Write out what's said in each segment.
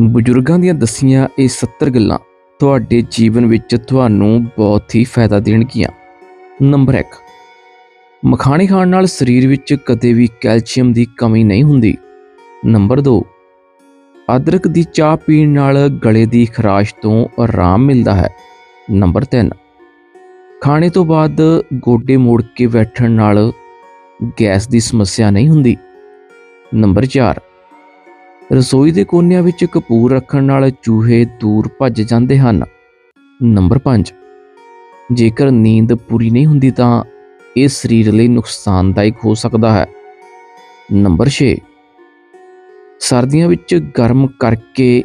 ਬਜ਼ੁਰਗਾਂ ਦੀਆਂ ਦੱਸੀਆਂ ਇਹ 70 ਗੱਲਾਂ ਤੁਹਾਡੇ ਜੀਵਨ ਵਿੱਚ ਤੁਹਾਨੂੰ ਬਹੁਤ ਹੀ ਫਾਇਦਾ ਦੇਣਗੀਆਂ। ਨੰਬਰ 1 ਮਖਾਣੇ ਖਾਣ ਨਾਲ ਸਰੀਰ ਵਿੱਚ ਕਦੇ ਵੀ ਕੈਲਸ਼ੀਅਮ ਦੀ ਕਮੀ ਨਹੀਂ ਹੁੰਦੀ। ਨੰਬਰ 2 ਅਦਰਕ ਦੀ ਚਾਹ ਪੀਣ ਨਾਲ ਗਲੇ ਦੀ ਖਰਾਸ਼ ਤੋਂ ਆਰਾਮ ਮਿਲਦਾ ਹੈ। ਨੰਬਰ 3 ਖਾਣੇ ਤੋਂ ਬਾਅਦ ਗੋਡੇ ਮੋੜ ਕੇ ਬੈਠਣ ਨਾਲ ਗੈਸ ਦੀ ਸਮੱਸਿਆ ਨਹੀਂ ਹੁੰਦੀ। ਨੰਬਰ 4 ਰਸੋਈ ਦੇ ਕੋਨਿਆਂ ਵਿੱਚ ਕਪੂਰ ਰੱਖਣ ਨਾਲ ਚੂਹੇ ਦੂਰ ਭੱਜ ਜਾਂਦੇ ਹਨ। ਨੰਬਰ 5 ਜੇਕਰ ਨੀਂਦ ਪੂਰੀ ਨਹੀਂ ਹੁੰਦੀ ਤਾਂ ਇਹ ਸਰੀਰ ਲਈ ਨੁਕਸਾਨਦਾਇਕ ਹੋ ਸਕਦਾ ਹੈ। ਨੰਬਰ 6 ਸਰਦੀਆਂ ਵਿੱਚ ਗਰਮ ਕਰਕੇ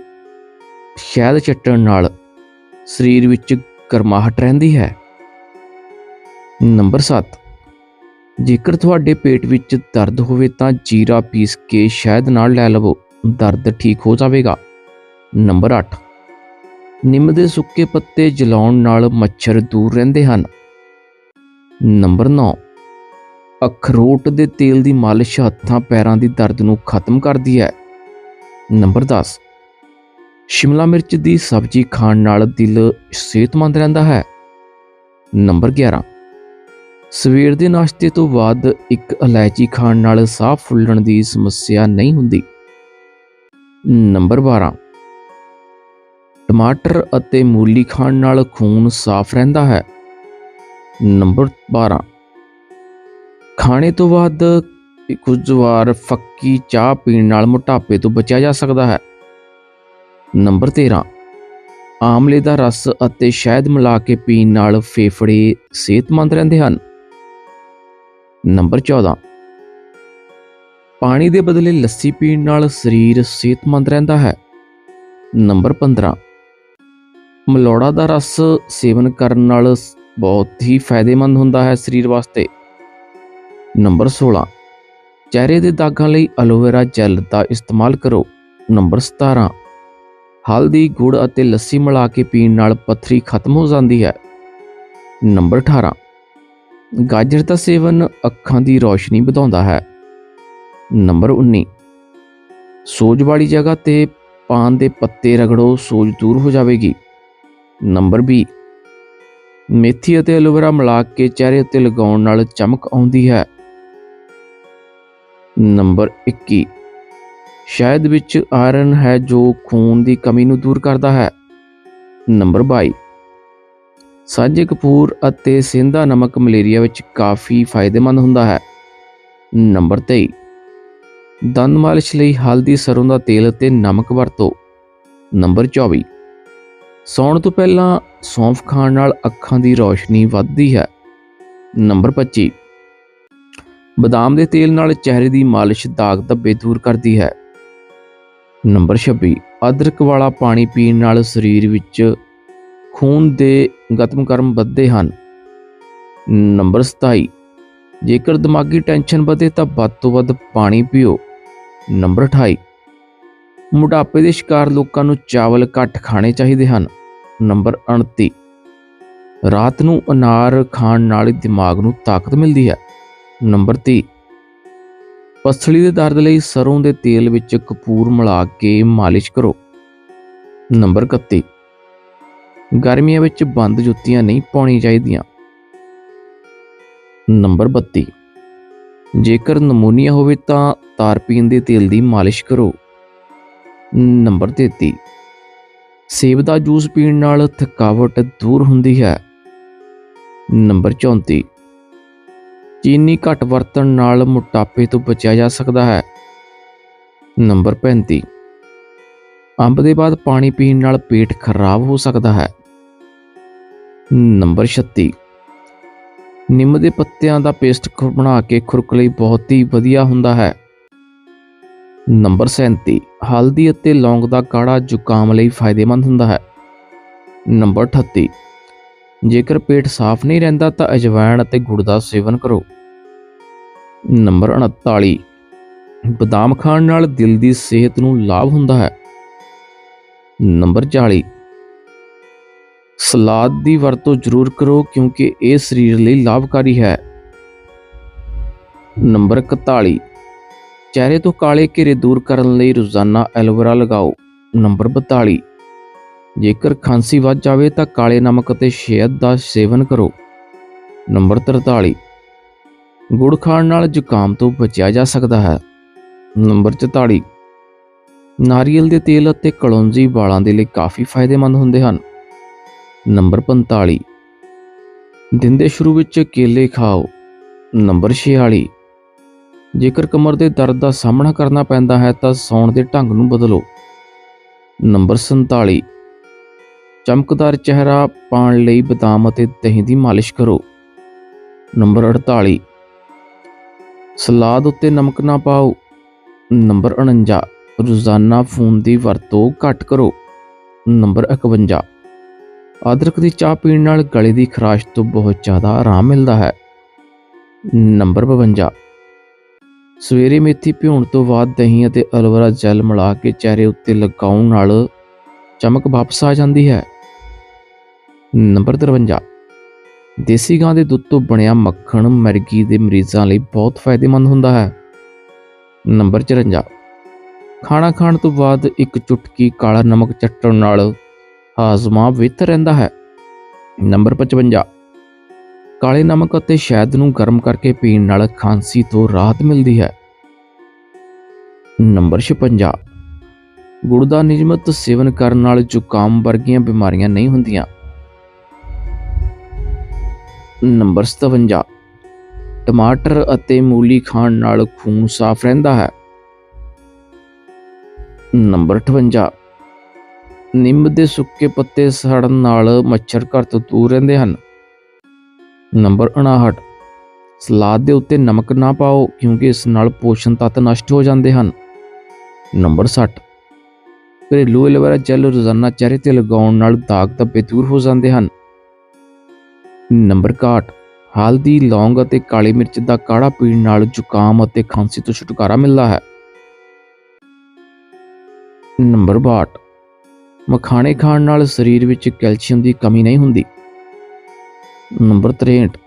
ਸ਼ਹਿਦ ਚੱਟਣ ਨਾਲ ਸਰੀਰ ਵਿੱਚ ਗਰਮਾਹਟ ਰਹਿੰਦੀ ਹੈ। ਨੰਬਰ 7 ਜੇਕਰ ਤੁਹਾਡੇ ਪੇਟ ਵਿੱਚ ਦਰਦ ਹੋਵੇ ਤਾਂ ਜੀਰਾ ਪੀਸ ਕੇ ਸ਼ਹਿਦ ਨਾਲ ਲੈ ਲਵੋ। ਦਰਦ ਠੀਕ ਹੋ ਜਾਵੇਗਾ। ਨੰਬਰ 8 ਨਿੰਮ ਦੇ ਸੁੱਕੇ ਪੱਤੇ ਜਲਾਉਣ ਨਾਲ ਮੱਛਰ ਦੂਰ ਰਹਿੰਦੇ ਹਨ। ਨੰਬਰ 9 ਅਖਰੋਟ ਦੇ ਤੇਲ ਦੀ ਮਾਲਿਸ਼ ਹੱਥਾਂ ਪੈਰਾਂ ਦੀ ਦਰਦ ਨੂੰ ਖਤਮ ਕਰਦੀ ਹੈ। ਨੰਬਰ 10 ਸ਼ਿਮਲਾ ਮਿਰਚ ਦੀ ਸਬਜ਼ੀ ਖਾਣ ਨਾਲ ਦਿਲ ਸਿਹਤਮੰਦ ਰਹਿੰਦਾ ਹੈ। ਨੰਬਰ 11 ਸਵੇਰ ਦੇ ਨਾਸ਼ਤੇ ਤੋਂ ਬਾਅਦ ਇੱਕ ਇਲਾਇਚੀ ਖਾਣ ਨਾਲ ਸਾਹ ਫੁੱਲਣ ਦੀ ਸਮੱਸਿਆ ਨਹੀਂ ਹੁੰਦੀ। ਨੰਬਰ 12 ਟਮਾਟਰ ਅਤੇ ਮੂਲੀ ਖਾਣ ਨਾਲ ਖੂਨ ਸਾਫ਼ ਰਹਿੰਦਾ ਹੈ। ਨੰਬਰ 12 ਖਾਣੇ ਤੋਂ ਬਾਅਦ ਕੁਝ ਵਾਰ ਫੱਕੀ ਚਾਹ ਪੀਣ ਨਾਲ ਮੋਟਾਪੇ ਤੋਂ ਬਚਿਆ ਜਾ ਸਕਦਾ ਹੈ। ਨੰਬਰ 13 ਆਮਲੇ ਦਾ ਰਸ ਅਤੇ ਸ਼ਹਿਦ ਮਿਲਾ ਕੇ ਪੀਣ ਨਾਲ ਫੇਫੜੇ ਸਿਹਤਮੰਦ ਰਹਿੰਦੇ ਹਨ। ਨੰਬਰ 14 ਪਾਣੀ ਦੇ ਬਦਲੇ ਲੱਸੀ ਪੀਣ ਨਾਲ ਸਰੀਰ ਸਿਹਤਮੰਦ ਰਹਿੰਦਾ ਹੈ। ਨੰਬਰ 15 ਮਲੋੜਾ ਦਾ ਰਸ ਸੇਵਨ ਕਰਨ ਨਾਲ ਬਹੁਤ ਹੀ ਫਾਇਦੇਮੰਦ ਹੁੰਦਾ ਹੈ ਸਰੀਰ ਵਾਸਤੇ। ਨੰਬਰ 16 ਚਿਹਰੇ ਦੇ ਦਾਗਾਂ ਲਈ ਐਲੋਵੇਰਾ ਜੈਲ ਦਾ ਇਸਤੇਮਾਲ ਕਰੋ। ਨੰਬਰ 17 ਹਲਦੀ, ਗੁੜ ਅਤੇ ਲੱਸੀ ਮਿਲਾ ਕੇ ਪੀਣ ਨਾਲ ਪੱਥਰੀ ਖਤਮ ਹੋ ਜਾਂਦੀ ਹੈ। ਨੰਬਰ 18 ਗਾਜਰ ਦਾ ਸੇਵਨ ਅੱਖਾਂ ਦੀ ਰੌਸ਼ਨੀ ਵਧਾਉਂਦਾ ਹੈ। ਨੰਬਰ 19 ਸੋਜ ਵਾਲੀ ਜਗ੍ਹਾ ਤੇ ਪਾਨ ਦੇ ਪੱਤੇ ਰਗੜੋ, ਸੋਜ ਦੂਰ ਹੋ ਜਾਵੇਗੀ। ਨੰਬਰ 20 ਮੇਥੀ ਅਤੇ ਐਲੋਵੇਰਾ ਮਿਲਾ ਕੇ ਚਿਹਰੇ ਉੱਤੇ ਲਗਾਉਣ ਨਾਲ ਚਮਕ ਆਉਂਦੀ ਹੈ। ਨੰਬਰ 21 ਸ਼ਾਇਦ ਵਿੱਚ ਆਇਰਨ ਹੈ ਜੋ ਖੂਨ ਦੀ ਕਮੀ ਨੂੰ ਦੂਰ ਕਰਦਾ ਹੈ। ਨੰਬਰ 22 ਸਾਂਝੇ ਕਪੂਰ ਅਤੇ ਸਿੰਧਾ ਨਮਕ ਮਲੇਰੀਆ ਵਿੱਚ ਕਾਫੀ ਫਾਇਦੇਮੰਦ ਹੁੰਦਾ ਹੈ। ਨੰਬਰ 23 ਦੰਦ ਮਾਲਿਸ਼ ਲਈ ਹਲਦੀ, ਸਰੋਂ ਦਾ ਤੇਲ ਅਤੇ ਨਮਕ ਵਰਤੋ। ਨੰਬਰ 24 ਸੌਣ ਤੋਂ ਪਹਿਲਾਂ ਸੌਂਫ ਖਾਣ ਨਾਲ ਅੱਖਾਂ ਦੀ ਰੌਸ਼ਨੀ ਵੱਧਦੀ ਹੈ। ਨੰਬਰ 25 ਬਦਾਮ ਦੇ ਤੇਲ ਨਾਲ ਚਿਹਰੇ ਦੀ ਮਾਲਿਸ਼ ਦਾਗ ਧੱਬੇ ਦੂਰ ਕਰਦੀ ਹੈ। ਨੰਬਰ 26 ਅਦਰਕ ਵਾਲਾ ਪਾਣੀ ਪੀਣ ਨਾਲ ਸਰੀਰ ਵਿੱਚ ਖੂਨ ਦੇ ਗਤਮ ਕਰਮ ਵੱਧਦੇ ਹਨ। ਨੰਬਰ 27 ਜੇਕਰ ਦਿਮਾਗੀ ਟੈਨਸ਼ਨ ਵਧੇ ਤਾਂ ਵੱਧ ਤੋਂ ਵੱਧ ਪਾਣੀ ਪੀਓ। ਨੰਬਰ 28 ਮੋਟਾਪੇ ਦੇ ਸ਼ਿਕਾਰ ਲੋਕਾਂ ਨੂੰ ਚਾਵਲ ਘੱਟ ਖਾਣੇ ਚਾਹੀਦੇ ਹਨ। ਨੰਬਰ 29 ਰਾਤ ਨੂੰ ਅਨਾਰ ਖਾਣ ਨਾਲ ਦਿਮਾਗ ਨੂੰ ਤਾਕਤ ਮਿਲਦੀ ਹੈ। ਨੰਬਰ 30 ਪਸਲੀ ਦੇ ਦਰਦ ਲਈ ਸਰੋਂ ਦੇ ਤੇਲ ਵਿੱਚ ਕਪੂਰ ਮਿਲਾ ਕੇ ਮਾਲਿਸ਼ ਕਰੋ। ਨੰਬਰ 31 ਗਰਮੀਆਂ ਵਿੱਚ ਬੰਦ ਜੁੱਤੀਆਂ ਨਹੀਂ ਪਾਉਣੀ ਚਾਹੀਦੀਆਂ। ਨੰਬਰ 32 ਜੇਕਰ ਨਮੋਨੀਆ ਹੋਵੇ ਤਾਂ ਤਾਰਪੀਨ ਦੇ ਤੇਲ ਦੀ ਮਾਲਿਸ਼ ਕਰੋ। ਨੰਬਰ 33 ਸੇਬ ਦਾ ਜੂਸ ਪੀਣ ਨਾਲ ਥਕਾਵਟ ਦੂਰ ਹੁੰਦੀ ਹੈ। ਨੰਬਰ 34 ਚੀਨੀ ਘੱਟ ਵਰਤਣ ਨਾਲ ਮੋਟਾਪੇ ਤੋਂ ਬਚਿਆ ਜਾ ਸਕਦਾ ਹੈ। ਨੰਬਰ 35 ਅੰਬ ਦੇ ਬਾਅਦ ਪਾਣੀ ਪੀਣ ਨਾਲ ਪੇਟ ਖਰਾਬ ਹੋ ਸਕਦਾ ਹੈ। ਨੰਬਰ 36 ਨਿੰਮ ਦੇ ਪੱਤਿਆਂ ਦਾ ਪੇਸਟ ਖ- ਬਣਾ ਕੇ ਖੁਰਕ ਲਈ ਬਹੁਤ ਹੀ ਵਧੀਆ ਹੁੰਦਾ ਹੈ। ਨੰਬਰ 37 ਹਲਦੀ ਅਤੇ ਲੌਂਗ ਦਾ ਕਾੜਾ ਜ਼ੁਕਾਮ ਲਈ ਫਾਇਦੇਮੰਦ ਹੁੰਦਾ ਹੈ। ਨੰਬਰ 38 ਜੇਕਰ ਪੇਟ ਸਾਫ਼ ਨਹੀਂ ਰਹਿੰਦਾ ਤਾਂ ਅਜਵਾਇਣ ਅਤੇ ਗੁੜ ਦਾ ਸੇਵਨ ਕਰੋ। ਨੰਬਰ 39 ਬਦਾਮ ਖਾਣ ਨਾਲ ਦਿਲ ਦੀ ਸਿਹਤ ਨੂੰ ਲਾਭ ਹੁੰਦਾ ਹੈ। ਨੰਬਰ 40 ਸਲਾਦ ਦੀ ਵਰਤੋਂ ਜ਼ਰੂਰ ਕਰੋ ਕਿਉਂਕਿ ਇਹ ਸਰੀਰ ਲਈ ਲਾਭਕਾਰੀ ਹੈ। ਨੰਬਰ 41 ਚਿਹਰੇ ਤੋਂ ਕਾਲੇ ਘੇਰੇ ਦੂਰ ਕਰਨ ਲਈ ਰੋਜ਼ਾਨਾ ਐਲੋਵੇਰਾ ਲਗਾਓ। ਨੰਬਰ 42 ਜੇਕਰ ਖਾਂਸੀ ਵੱਧ ਜਾਵੇ ਤਾਂ ਕਾਲੇ ਨਮਕ ਅਤੇ ਸ਼ਹਿਦ ਦਾ ਸੇਵਨ ਕਰੋ। ਨੰਬਰ 43 ਗੁੜ ਖਾਣ ਨਾਲ ਜ਼ੁਕਾਮ ਤੋਂ ਬਚਿਆ ਜਾ ਸਕਦਾ ਹੈ। ਨੰਬਰ 44 ਨਾਰੀਅਲ ਦੇ ਤੇਲ ਅਤੇ ਕਲੌਂਜੀ ਵਾਲਾਂ ਦੇ ਲਈ ਕਾਫੀ ਫਾਇਦੇਮੰਦ ਹੁੰਦੇ ਹਨ। ਨੰਬਰ 45 ਦਿਨ ਦੇ ਸ਼ੁਰੂ ਵਿੱਚ ਕੇਲੇ ਖਾਓ। ਨੰਬਰ 46 ਜੇਕਰ ਕਮਰ ਦੇ ਦਰਦ ਦਾ ਸਾਹਮਣਾ ਕਰਨਾ ਪੈਂਦਾ ਹੈ, ਤਾਂ ਸੌਣ ਦੇ ਢੰਗ ਨੂੰ ਬਦਲੋ। ਨੰਬਰ 47 ਚਮਕਦਾਰ ਚਿਹਰਾ ਪਾਉਣ ਲਈ ਬਦਾਮ ਅਤੇ ਦਹੀਂ ਦੀ ਮਾਲਿਸ਼ ਕਰੋ। ਨੰਬਰ 48 ਸਲਾਦ ਉੱਤੇ ਨਮਕ ਨਾ ਪਾਓ। ਨੰਬਰ 49 ਰੋਜ਼ਾਨਾ ਫੋਨ ਦੀ ਵਰਤੋਂ ਘੱਟ ਕਰੋ। ਨੰਬਰ 51 ਅਦਰਕ ਦੀ ਚਾਹ ਪੀਣ ਨਾਲ ਗਲੇ ਦੀ ਖਰਾਸ਼ ਤੋਂ ਬਹੁਤ ਜ਼ਿਆਦਾ ਆਰਾਮ ਮਿਲਦਾ ਹੈ। ਨੰਬਰ 52 ਸਵੇਰੇ ਮੇਥੀ ਭਿਉਣ ਤੋਂ ਬਾਅਦ ਦਹੀਂ ਅਤੇ ਅਲਵਰਾ ਜੈਲ ਮਿਲਾ ਕੇ ਚਿਹਰੇ ਉੱਤੇ ਲਗਾਉਣ ਨਾਲ ਚਮਕ ਵਾਪਸ ਆ ਜਾਂਦੀ ਹੈ। ਨੰਬਰ 53 ਦੇਸੀ ਗਾਂ ਦੇ ਦੁੱਧ ਤੋਂ ਬਣਿਆ ਮੱਖਣ ਮਰਗੀ ਦੇ ਮਰੀਜ਼ਾਂ ਲਈ ਬਹੁਤ ਫਾਇਦੇਮੰਦ ਹੁੰਦਾ ਹੈ। ਨੰਬਰ 54 ਖਾਣਾ ਖਾਣ ਤੋਂ ਬਾਅਦ ਇੱਕ ਚੁਟਕੀ ਕਾਲਾ ਨਮਕ ਚੱਟਣ ਨਾਲ ਹਾਜ਼ਮਾ ਬਿਹਤਰ ਰਹਿੰਦਾ ਹੈ। ਨੰਬਰ 55 ਕਾਲੇ ਨਮਕ ਅਤੇ ਸ਼ਹਿਦ ਨੂੰ ਗਰਮ ਕਰਕੇ ਪੀਣ ਨਾਲ ਖਾਂਸੀ ਤੋਂ ਰਾਹਤ ਮਿਲਦੀ ਹੈ। ਨੰਬਰ 56 ਗੁੜ ਦਾ ਨਿਯਮਤ ਸੇਵਨ ਕਰਨ ਨਾਲ ਜ਼ੁਕਾਮ ਵਰਗੀਆਂ ਬਿਮਾਰੀਆਂ ਨਹੀਂ ਹੁੰਦੀਆਂ। ਨੰਬਰ 57 ਟਮਾਟਰ ਅਤੇ ਮੂਲੀ ਖਾਣ ਨਾਲ ਖੂਨ ਸਾਫ਼ ਰਹਿੰਦਾ ਹੈ। ਨੰਬਰ 58 ਨਿੰਮ ਦੇ ਸੁੱਕੇ ਪੱਤੇ ਸੜਨ ਨਾਲ ਮੱਛਰ ਘਰ ਤੋਂ ਦੂਰ ਰਹਿੰਦੇ ਹਨ। ਨੰਬਰ 59 ਸਲਾਦ ਦੇ ਉੱਤੇ ਨਮਕ ਨਾ ਪਾਓ, ਕਿਉਂਕਿ ਇਸ ਨਾਲ ਪੋਸ਼ਣ ਤੱਤ ਨਸ਼ਟ ਹੋ ਜਾਂਦੇ ਹਨ। ਨੰਬਰ 60 ਘਰੇਲੂ ਐਲੋਵੇਰਾ ਜੈਲ ਰੋਜ਼ਾਨਾ ਚਿਹਰੇ ਤੇ ਲਗਾਉਣ ਨਾਲ ਦਾਗ ਧੱਬੇ ਦੂਰ ਹੋ ਜਾਂਦੇ ਹਨ। ਨੰਬਰ 61 ਹਲਦੀ ਲੌਂਗ ਅਤੇ ਕਾਲੀ ਮਿਰਚ ਦਾ ਕਾੜਾ ਪੀਣ ਨਾਲ ਜ਼ੁਕਾਮ ਅਤੇ ਖਾਂਸੀ ਤੋਂ ਛੁਟਕਾਰਾ ਮਿਲਦਾ ਹੈ। ਨੰਬਰ 62 ਮਖਾਣੇ ਖਾਣ ਨਾਲ ਸਰੀਰ ਵਿੱਚ ਕੈਲਸ਼ੀਅਮ ਦੀ ਕਮੀ ਨਹੀਂ ਹੁੰਦੀ। ਨੰਬਰ 63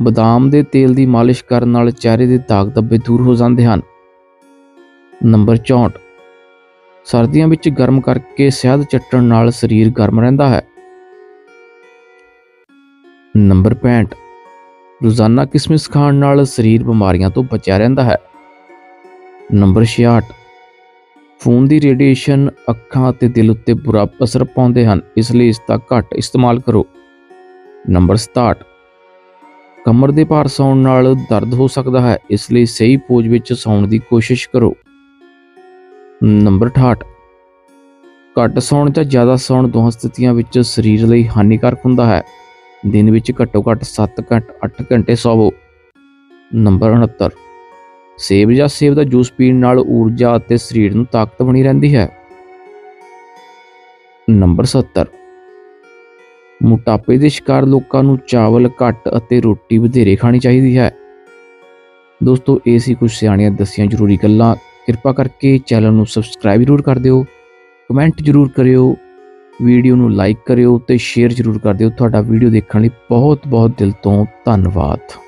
ਬਦਾਮ ਦੇ ਤੇਲ ਦੀ ਮਾਲਿਸ਼ ਕਰਨ ਨਾਲ ਚਿਹਰੇ ਦੇ ਦਾਗ ਧੱਬੇ ਦੂਰ ਹੋ ਜਾਂਦੇ ਹਨ। ਨੰਬਰ 64 ਸਰਦੀਆਂ ਵਿੱਚ ਗਰਮ ਕਰਕੇ ਸ਼ਹਿਦ ਚੱਟਣ ਨਾਲ ਸਰੀਰ ਗਰਮ ਰਹਿੰਦਾ ਹੈ। ਨੰਬਰ 65 ਰੋਜ਼ਾਨਾ ਕਿਸਮਿਸ ਖਾਣ ਨਾਲ ਸਰੀਰ ਬਿਮਾਰੀਆਂ ਤੋਂ ਬਚਿਆ ਰਹਿੰਦਾ ਹੈ। ਨੰਬਰ 66 ਫੋਨ ਦੀ ਰੇਡੀਏਸ਼ਨ ਅੱਖਾਂ ਅਤੇ ਦਿਲ ਉੱਤੇ ਬੁਰਾ ਅਸਰ ਪਾਉਂਦੇ ਹਨ, ਇਸ ਲਈ ਇਸ ਦਾ ਘੱਟ ਇਸਤੇਮਾਲ ਕਰੋ। ਨੰਬਰ 67 ਕਮਰ ਦੇ ਭਾਰ ਸੌਣ ਨਾਲ ਦਰਦ ਹੋ ਸਕਦਾ ਹੈ, ਇਸ ਲਈ ਸਹੀ ਪੋਜ ਵਿੱਚ ਸੌਣ ਦੀ ਕੋਸ਼ਿਸ਼ ਕਰੋ। ਨੰਬਰ 68 ਘੱਟ ਸੌਣ ਜਾਂ ਜ਼ਿਆਦਾ ਸੌਣ ਦੋਹਾਂ ਸਥਿਤੀਆਂ ਵਿੱਚ ਸਰੀਰ ਲਈ ਹਾਨੀਕਾਰਕ ਹੁੰਦਾ ਹੈ। ਦਿਨ ਵਿੱਚ ਘੱਟੋ ਘੱਟ 7 ਘੰਟ 8 ਘੰਟੇ ਸੌਵੋ। ਨੰਬਰ 69 ਸੇਬ ਜਾਂ ਸੇਬ ਦਾ ਜੂਸ ਪੀਣ ਨਾਲ ਊਰਜਾ ਅਤੇ ਸਰੀਰ ਨੂੰ ਤਾਕਤ ਬਣੀ ਰਹਿੰਦੀ ਹੈ। ਨੰਬਰ 70 ਮੋਟਾਪੇ ਦੇ ਸ਼ਿਕਾਰ ਲੋਕਾਂ ਨੂੰ ਚਾਵਲ ਘੱਟ ਅਤੇ ਰੋਟੀ ਵਧੇਰੇ ਖਾਣੀ ਚਾਹੀਦੀ ਹੈ। ਦੋਸਤੋ, ਇਹ ਸੀ ਕੁਝ ਸਿਆਣੀਆਂ ਦੱਸੀਆਂ ਜ਼ਰੂਰੀ ਗੱਲਾਂ। ਕਿਰਪਾ ਕਰਕੇ ਚੈਨਲ ਨੂੰ ਸਬਸਕ੍ਰਾਈਬ ਜ਼ਰੂਰ ਕਰ ਦਿਓ। ਕਮੈਂਟ ਜ਼ਰੂਰ ਕਰਿਓ। ਵੀਡੀਓ ਨੂੰ ਲਾਈਕ ਕਰਿਓ ਤੇ ਸ਼ੇਅਰ ਜ਼ਰੂਰ ਕਰ ਦਿਓ। ਤੁਹਾਡਾ ਵੀਡੀਓ ਦੇਖਣ ਲਈ ਬਹੁਤ ਬਹੁਤ ਦਿਲ ਤੋਂ ਧੰਨਵਾਦ।